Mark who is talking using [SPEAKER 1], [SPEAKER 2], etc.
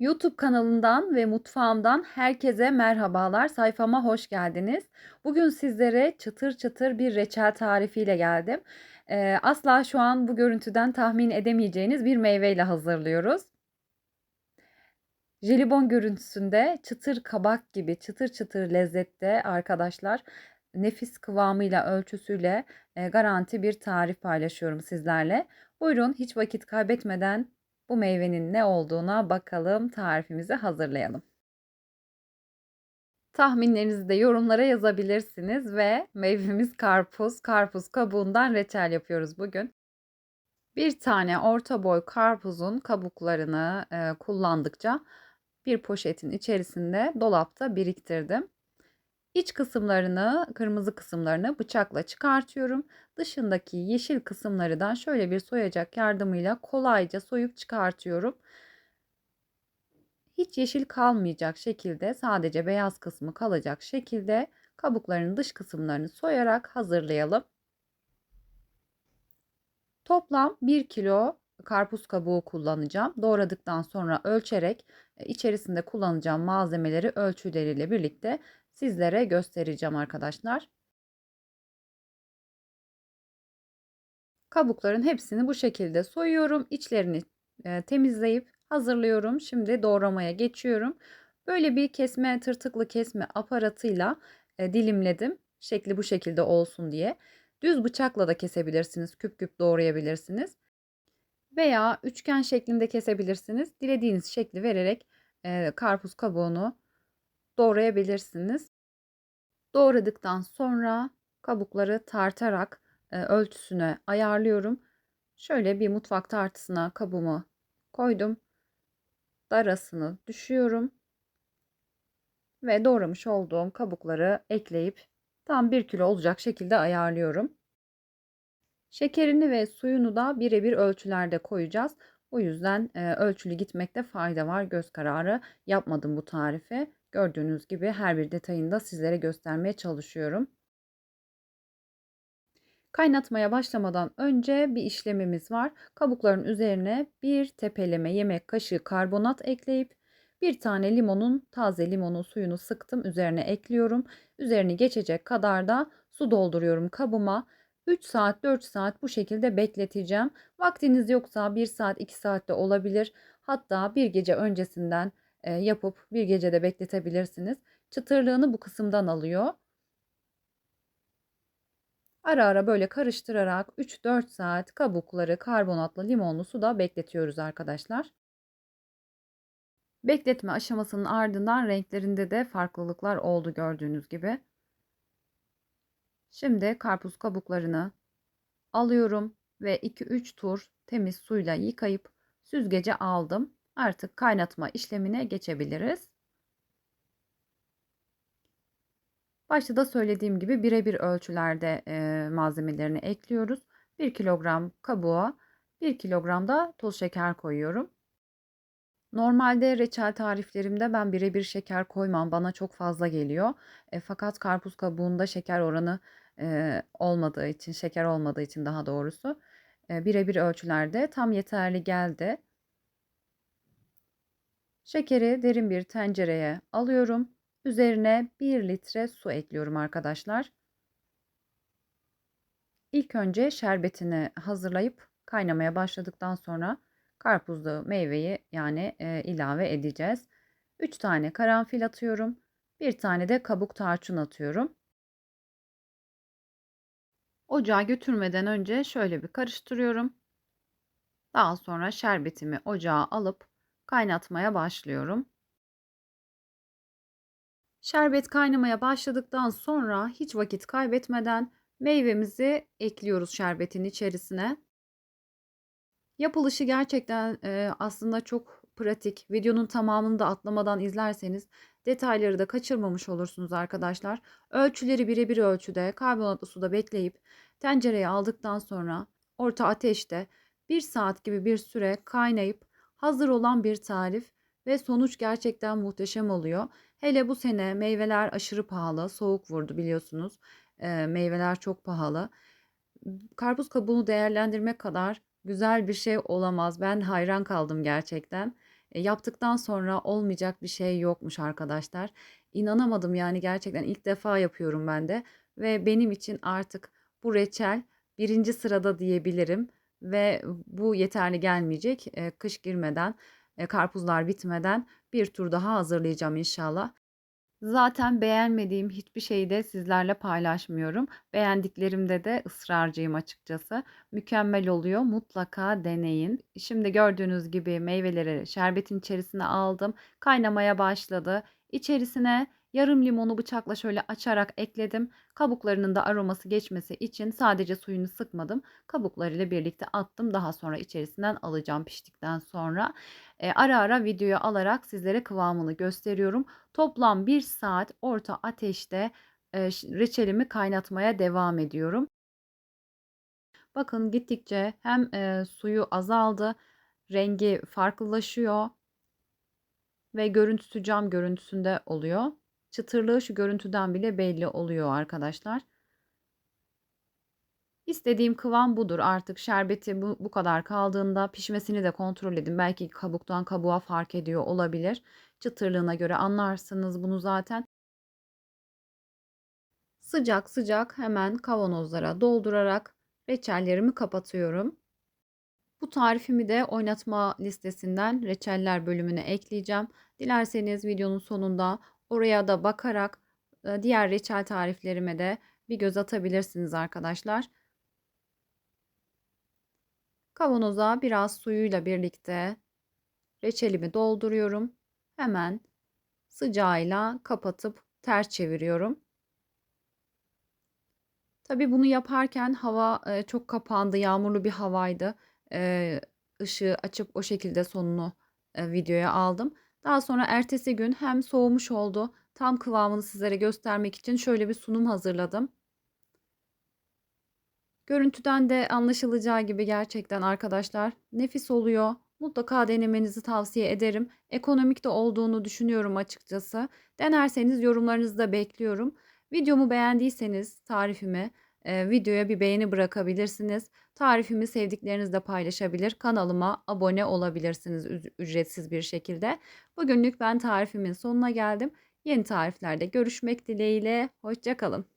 [SPEAKER 1] YouTube kanalından ve mutfağımdan herkese merhabalar. Sayfama hoş geldiniz. Bugün sizlere çıtır çıtır bir reçel tarifiyle geldim. Ee, asla şu an bu görüntüden tahmin edemeyeceğiniz bir meyveyle hazırlıyoruz. Jelibon görüntüsünde çıtır kabak gibi çıtır çıtır lezzette arkadaşlar nefis kıvamıyla ölçüsüyle e, garanti bir tarif paylaşıyorum sizlerle. Buyurun hiç vakit kaybetmeden bu meyvenin ne olduğuna bakalım, tarifimizi hazırlayalım. Tahminlerinizi de yorumlara yazabilirsiniz ve meyvemiz karpuz. Karpuz kabuğundan reçel yapıyoruz bugün. Bir tane orta boy karpuzun kabuklarını e, kullandıkça bir poşetin içerisinde dolapta biriktirdim. İç kısımlarını, kırmızı kısımlarını bıçakla çıkartıyorum. Dışındaki yeşil kısımlardan şöyle bir soyacak yardımıyla kolayca soyup çıkartıyorum. Hiç yeşil kalmayacak şekilde sadece beyaz kısmı kalacak şekilde kabukların dış kısımlarını soyarak hazırlayalım. Toplam 1 kilo karpuz kabuğu kullanacağım. Doğradıktan sonra ölçerek e, içerisinde kullanacağım malzemeleri ölçüleriyle birlikte sizlere göstereceğim arkadaşlar. Kabukların hepsini bu şekilde soyuyorum. İçlerini e, temizleyip hazırlıyorum. Şimdi doğramaya geçiyorum. Böyle bir kesme tırtıklı kesme aparatıyla e, dilimledim. Şekli bu şekilde olsun diye. Düz bıçakla da kesebilirsiniz. Küp küp doğrayabilirsiniz. Veya üçgen şeklinde kesebilirsiniz. Dilediğiniz şekli vererek e, karpuz kabuğunu doğrayabilirsiniz. Doğradıktan sonra kabukları tartarak e, ölçüsüne ayarlıyorum. Şöyle bir mutfak tartısına kabuğumu koydum. Darasını düşüyorum. Ve doğramış olduğum kabukları ekleyip tam 1 kilo olacak şekilde ayarlıyorum. Şekerini ve suyunu da birebir ölçülerde koyacağız. O yüzden e, ölçülü gitmekte fayda var. Göz kararı yapmadım bu tarifi. Gördüğünüz gibi her bir detayını da sizlere göstermeye çalışıyorum. Kaynatmaya başlamadan önce bir işlemimiz var. Kabukların üzerine bir tepeleme yemek kaşığı karbonat ekleyip bir tane limonun taze limonun suyunu sıktım üzerine ekliyorum. Üzerini geçecek kadar da su dolduruyorum kabıma. 3 saat 4 saat bu şekilde bekleteceğim. Vaktiniz yoksa 1 saat 2 saat de olabilir. Hatta bir gece öncesinden yapıp bir gecede bekletebilirsiniz. Çıtırlığını bu kısımdan alıyor. Ara ara böyle karıştırarak 3-4 saat kabukları karbonatlı limonlu suda bekletiyoruz arkadaşlar. Bekletme aşamasının ardından renklerinde de farklılıklar oldu gördüğünüz gibi. Şimdi karpuz kabuklarını alıyorum ve 2-3 tur temiz suyla yıkayıp süzgece aldım. Artık kaynatma işlemine geçebiliriz. Başta da söylediğim gibi birebir ölçülerde e, malzemelerini ekliyoruz. 1 kilogram kabuğa 1 kilogram da toz şeker koyuyorum. Normalde reçel tariflerimde ben birebir şeker koymam. Bana çok fazla geliyor. E, fakat karpuz kabuğunda şeker oranı e, olmadığı için, şeker olmadığı için daha doğrusu e, birebir ölçülerde tam yeterli geldi. Şekeri derin bir tencereye alıyorum. Üzerine 1 litre su ekliyorum arkadaşlar. İlk önce şerbetini hazırlayıp kaynamaya başladıktan sonra karpuzlu meyveyi yani e, ilave edeceğiz. 3 tane karanfil atıyorum. Bir tane de kabuk tarçın atıyorum. Ocağa götürmeden önce şöyle bir karıştırıyorum. Daha sonra şerbetimi ocağa alıp kaynatmaya başlıyorum. Şerbet kaynamaya başladıktan sonra hiç vakit kaybetmeden meyvemizi ekliyoruz şerbetin içerisine. Yapılışı gerçekten e, aslında çok pratik. Videonun tamamını da atlamadan izlerseniz detayları da kaçırmamış olursunuz arkadaşlar. Ölçüleri birebir ölçüde karbonatlı suda bekleyip tencereye aldıktan sonra orta ateşte 1 saat gibi bir süre kaynayıp hazır olan bir tarif ve sonuç gerçekten muhteşem oluyor. Hele bu sene meyveler aşırı pahalı, soğuk vurdu biliyorsunuz. E, meyveler çok pahalı. Karpuz kabuğunu değerlendirmek kadar güzel bir şey olamaz. Ben hayran kaldım gerçekten. E, yaptıktan sonra olmayacak bir şey yokmuş arkadaşlar. İnanamadım yani gerçekten ilk defa yapıyorum ben de ve benim için artık bu reçel birinci sırada diyebilirim ve bu yeterli gelmeyecek. E, kış girmeden, e, karpuzlar bitmeden bir tur daha hazırlayacağım inşallah. Zaten beğenmediğim hiçbir şeyi de sizlerle paylaşmıyorum. Beğendiklerimde de ısrarcıyım açıkçası. Mükemmel oluyor. Mutlaka deneyin. Şimdi gördüğünüz gibi meyveleri şerbetin içerisine aldım. Kaynamaya başladı. İçerisine yarım limonu bıçakla şöyle açarak ekledim. Kabuklarının da aroması geçmesi için sadece suyunu sıkmadım. Kabuklarıyla birlikte attım. Daha sonra içerisinden alacağım piştikten sonra. E, ara ara videoyu alarak sizlere kıvamını gösteriyorum. Toplam 1 saat orta ateşte e, reçelimi kaynatmaya devam ediyorum. Bakın gittikçe hem e, suyu azaldı, rengi farklılaşıyor ve görüntüsü cam görüntüsünde oluyor. Çıtırlığı şu görüntüden bile belli oluyor arkadaşlar. İstediğim kıvam budur. Artık şerbeti bu, bu kadar kaldığında pişmesini de kontrol edin. Belki kabuktan kabuğa fark ediyor olabilir. Çıtırlığına göre anlarsınız bunu zaten. Sıcak sıcak hemen kavanozlara doldurarak reçellerimi kapatıyorum. Bu tarifimi de oynatma listesinden reçeller bölümüne ekleyeceğim. Dilerseniz videonun sonunda oraya da bakarak e, diğer reçel tariflerime de bir göz atabilirsiniz arkadaşlar. Kavanoza biraz suyuyla birlikte reçelimi dolduruyorum. Hemen sıcağıyla kapatıp ters çeviriyorum. Tabii bunu yaparken hava e, çok kapandı, yağmurlu bir havaydı. E, ışığı açıp o şekilde sonunu e, videoya aldım. Daha sonra ertesi gün hem soğumuş oldu, tam kıvamını sizlere göstermek için şöyle bir sunum hazırladım. Görüntüden de anlaşılacağı gibi gerçekten arkadaşlar nefis oluyor. Mutlaka denemenizi tavsiye ederim. Ekonomik de olduğunu düşünüyorum açıkçası. Denerseniz yorumlarınızı da bekliyorum. Videomu beğendiyseniz tarifimi e, videoya bir beğeni bırakabilirsiniz. Tarifimi sevdiklerinizle paylaşabilir. Kanalıma abone olabilirsiniz ücretsiz bir şekilde. Bugünlük ben tarifimin sonuna geldim. Yeni tariflerde görüşmek dileğiyle. Hoşçakalın.